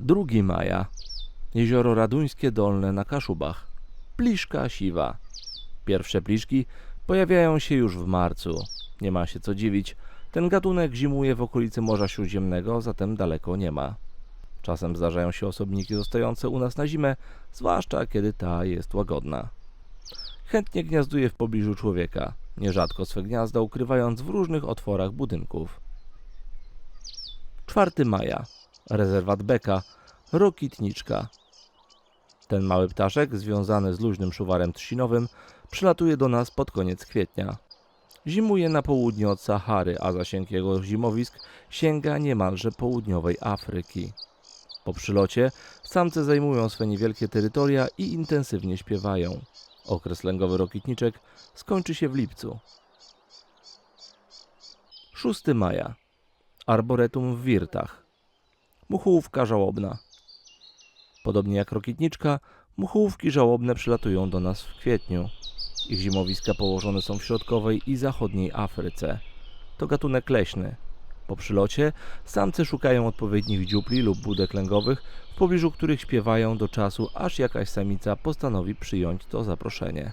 2 maja. Jezioro Raduńskie Dolne na Kaszubach. Pliszka siwa. Pierwsze pliszki pojawiają się już w marcu. Nie ma się co dziwić. Ten gatunek zimuje w okolicy Morza Śródziemnego, zatem daleko nie ma. Czasem zdarzają się osobniki zostające u nas na zimę, zwłaszcza kiedy ta jest łagodna. Chętnie gniazduje w pobliżu człowieka, nierzadko swe gniazda ukrywając w różnych otworach budynków. 4 maja. Rezerwat Beka. Rokitniczka. Ten mały ptaszek, związany z luźnym szuwarem trzcinowym, przylatuje do nas pod koniec kwietnia. Zimuje na południe od Sahary, a zasięg jego zimowisk sięga niemalże południowej Afryki. Po przylocie samce zajmują swe niewielkie terytoria i intensywnie śpiewają. Okres lęgowy rokitniczek skończy się w lipcu. 6 maja. Arboretum w Wirtach. Muchówka żałobna. Podobnie jak rokitniczka, muchówki żałobne przylatują do nas w kwietniu. Ich zimowiska położone są w środkowej i zachodniej Afryce. To gatunek leśny. Po przylocie samce szukają odpowiednich dziupli lub budek lęgowych, w pobliżu których śpiewają do czasu, aż jakaś samica postanowi przyjąć to zaproszenie.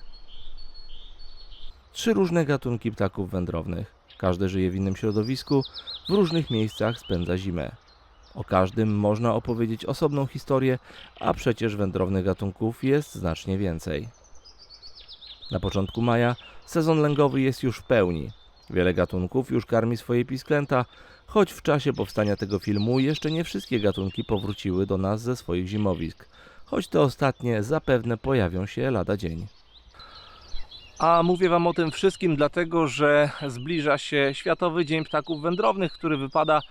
Trzy różne gatunki ptaków wędrownych. Każdy żyje w innym środowisku, w różnych miejscach spędza zimę. O każdym można opowiedzieć osobną historię, a przecież wędrownych gatunków jest znacznie więcej. Na początku maja sezon lęgowy jest już w pełni. Wiele gatunków już karmi swoje pisklęta, choć w czasie powstania tego filmu jeszcze nie wszystkie gatunki powróciły do nas ze swoich zimowisk, choć te ostatnie zapewne pojawią się lada dzień. A mówię Wam o tym wszystkim dlatego, że zbliża się Światowy Dzień Ptaków Wędrownych, który wypada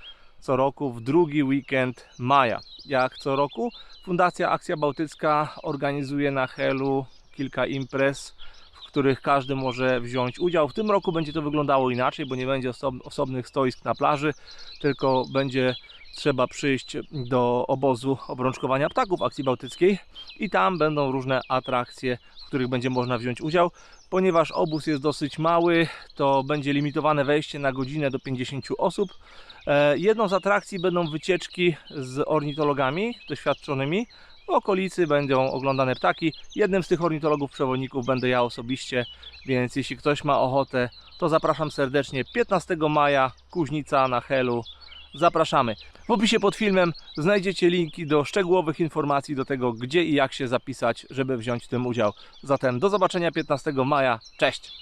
co roku w drugi weekend maja. Jak co roku Fundacja Akcja Bałtycka organizuje na Helu kilka imprez, w których każdy może wziąć udział. W tym roku będzie to wyglądało inaczej, bo nie będzie osob- osobnych stoisk na plaży, tylko będzie trzeba przyjść do obozu obrączkowania ptaków Akcji Bałtyckiej i tam będą różne atrakcje, w których będzie można wziąć udział. Ponieważ obóz jest dosyć mały, to będzie limitowane wejście na godzinę do 50 osób. E, Jedną z atrakcji będą wycieczki z ornitologami doświadczonymi. W okolicy będą oglądane ptaki. Jednym z tych ornitologów przewodników będę ja osobiście, więc jeśli ktoś ma ochotę, to zapraszam serdecznie 15 maja, Kuźnica na Helu. Zapraszamy. W opisie pod filmem znajdziecie linki do szczegółowych informacji do tego, gdzie i jak się zapisać, żeby wziąć w tym udział. Zatem do zobaczenia 15 maja. Cześć!